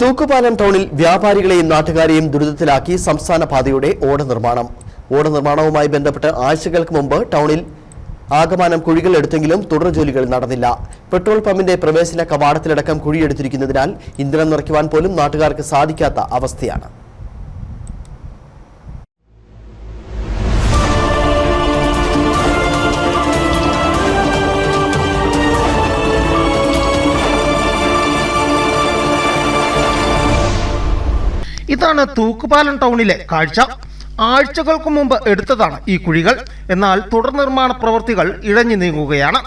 തൂക്കുപാലം ടൗണിൽ വ്യാപാരികളെയും നാട്ടുകാരെയും ദുരിതത്തിലാക്കി സംസ്ഥാന പാതയുടെ ഓട നിർമ്മാണം ഓട നിർമ്മാണവുമായി ബന്ധപ്പെട്ട് ആഴ്ചകൾക്ക് മുമ്പ് ടൗണിൽ ആകമാനം കുഴികൾ എടുത്തെങ്കിലും തുടർ ജോലികൾ നടന്നില്ല. പെട്രോൾ പമ്പിന്റെ പ്രവേശന കവാടത്തിലടക്കം കുഴിയെടുത്തിരിക്കുന്നതിനാൽ ഇന്ധനം നിറയ്ക്കുവാൻ പോലും നാട്ടുകാർക്ക് സാധിക്കാത്ത അവസ്ഥയാണ്. ഇതാണ് തൂക്കുപാലം ടൗണിലെ കാഴ്ച. ആഴ്ചകൾക്ക് മുമ്പ് എടുത്തതാണ് ഈ കുഴികൾ. എന്നാൽ തുടർ നിർമ്മാണ പ്രവൃത്തികൾ ഇഴഞ്ഞു നീങ്ങുകയാണ്.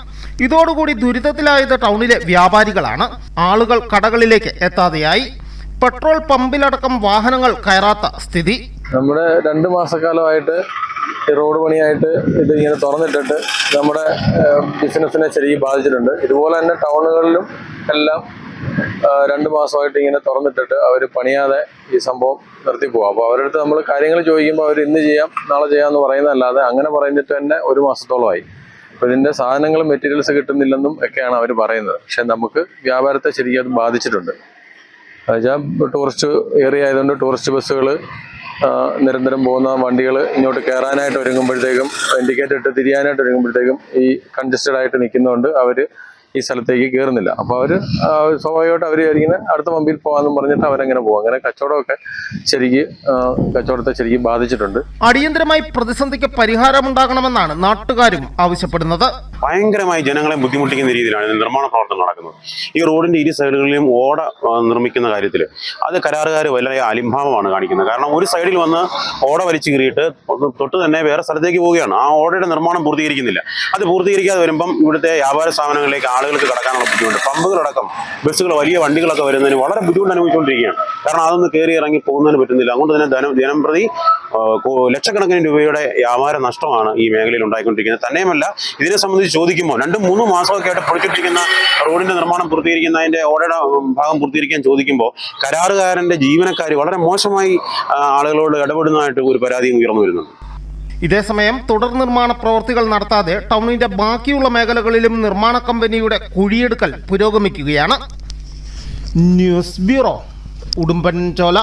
ഇതോടുകൂടി ദുരിതത്തിലായത് ടൗണിലെ വ്യാപാരികളാണ്. ആളുകൾ കടകളിലേക്ക് എത്താതെയായി. പെട്രോൾ പമ്പിലടക്കം വാഹനങ്ങൾ കയറാത്ത സ്ഥിതി. നമ്മുടെ രണ്ട് മാസക്കാലമായിട്ട് റോഡ് പണിയായിട്ട് ഇത് ഇങ്ങനെ തുറന്നിട്ടിട്ട് നമ്മുടെ ബിസിനസിനെ ശരിക്കും ബാധിച്ചിട്ടുണ്ട്. ഇതുപോലെ തന്നെ ടൗണുകളിലും എല്ലാം രണ്ട് മാസമായിട്ട് ഇങ്ങനെ തുറന്നിട്ടിട്ട് അവർ പണിയാതെ ഈ സംഭവം നിർത്തി പോകും അപ്പോൾ അവരടുത്ത് നമ്മൾ കാര്യങ്ങൾ ചോദിക്കുമ്പോൾ അവർ ഇന്ന് ചെയ്യാം നാളെ ചെയ്യാമെന്ന് പറയുന്നതല്ലാതെ അങ്ങനെ പറയുന്നിട്ട് തന്നെ ഒരു മാസത്തോളമായി. അപ്പോൾ ഇതിന്റെ സാധനങ്ങളും മെറ്റീരിയൽസ് കിട്ടുന്നില്ലെന്നും ഒക്കെയാണ് അവർ പറയുന്നത്. പക്ഷെ നമുക്ക് വ്യാപാരത്തെ ശരിക്കും അത് ബാധിച്ചിട്ടുണ്ട്. എന്നുവെച്ചാൽ ടൂറിസ്റ്റ് ഏറിയ ആയതുകൊണ്ട് ടൂറിസ്റ്റ് ബസ്സുകൾ നിരന്തരം പോകുന്ന വണ്ടികൾ ഇങ്ങോട്ട് കയറാനായിട്ട് ഒരുങ്ങുമ്പോഴത്തേക്കും ഇൻഡിക്കേറ്റർ ഇട്ട് തിരിയാനായിട്ട് ഒരുങ്ങുമ്പോഴത്തേക്കും ഈ കൺജസ്റ്റഡ് ആയിട്ട് നിൽക്കുന്നതുകൊണ്ട് അവർ ഈ സ്ഥലത്തേക്ക് കയറുന്നില്ല അപ്പോൾ അവർ സ്വാഭാവികമായിട്ട് അവർ ഇങ്ങനെ അടുത്ത പമ്പിൽ പോകാമെന്നും പറഞ്ഞിട്ട് അവരങ്ങനെ പോകും. അങ്ങനെ കച്ചവടമൊക്കെ ശരിക്ക് കച്ചവടത്തെ ശരിക്ക് ബാധിച്ചിട്ടുണ്ട്. അടിയന്തരമായി പ്രതിസന്ധിക്ക് പരിഹാരമുണ്ടാകണമെന്നാണ് നാട്ടുകാരും ആവശ്യപ്പെടുന്നത്. ഭയങ്കരമായി ജനങ്ങളെ ബുദ്ധിമുട്ടിക്കുന്ന രീതിയിലാണ് നിർമ്മാണ പ്രവർത്തനം നടക്കുന്നത്. ഈ റോഡിന്റെ ഇരു സൈഡുകളിലും ഓട നിർമ്മിക്കുന്ന കാര്യത്തിൽ അത് കരാറുകാർ വലിയ അലിംഭാവമാണ് കാണിക്കുന്നത്. കാരണം ഒരു സൈഡിൽ വന്ന് ഓട വലിച്ചു കീറിയിട്ട് തൊട്ട് തന്നെ വേറെ സ്ഥലത്തേക്ക് പോവുകയാണ്. ആ ഓടയുടെ നിർമ്മാണം പൂർത്തീകരിക്കുന്നില്ല. അത് പൂർത്തീകരിക്കാതെ വരുമ്പം ഇവിടുത്തെ വ്യാപാര സ്ഥാപനങ്ങളിലേക്ക് ആളുകൾക്ക് കടക്കാനുള്ള ബുദ്ധിമുട്ട്. പമ്പുകളടക്കം ബസ്സുകൾ വലിയ വണ്ടികളൊക്കെ വരുന്നതിന് വളരെ ബുദ്ധിമുട്ട് അനുഭവിച്ചുകൊണ്ടിരിക്കുകയാണ്. കാരണം അതൊന്ന് കയറി ഇറങ്ങി പോകുന്നതിന് പറ്റുന്നില്ല. അതുകൊണ്ട് തന്നെ ധനം ദിനം പ്രതി ലക്ഷക്കണക്കിന് രൂപയുടെ വ്യാപാര നഷ്ടമാണ് ഈ മേഖലയിൽ ഉണ്ടായിക്കൊണ്ടിരിക്കുന്നത്. തന്നെയുമല്ല ഇതിനെ സംബന്ധിച്ച് ചോദിക്കുമ്പോൾ രണ്ടും മൂന്നും മാസമൊക്കെ ആയിട്ട് പൊളിച്ചിട്ടിരിക്കുന്ന റോഡിന്റെ നിർമ്മാണം പൂർത്തീകരിക്കുന്നതിന്റെ ഓടയുടെ ഭാഗം പൂർത്തീകരിക്കാൻ ചോദിക്കുമ്പോൾ കരാറുകാരന്റെ ജീവനക്കാർ വളരെ മോശമായി ആളുകളോട് ഇടപെടുന്നതായിട്ട് ഒരു പരാതിയും ഉയർന്നു വരുന്നുണ്ട്. ഇതേസമയം തുടർ നിർമ്മാണ പ്രവൃത്തികൾ നടത്താതെ ടൗണിന്റെ ബാക്കിയുള്ള മേഖലകളിലും നിർമ്മാണ കമ്പനിയുടെ കുഴിയെടുക്കൽ പുരോഗമിക്കുകയാണ്. News bureau Udumbanchola.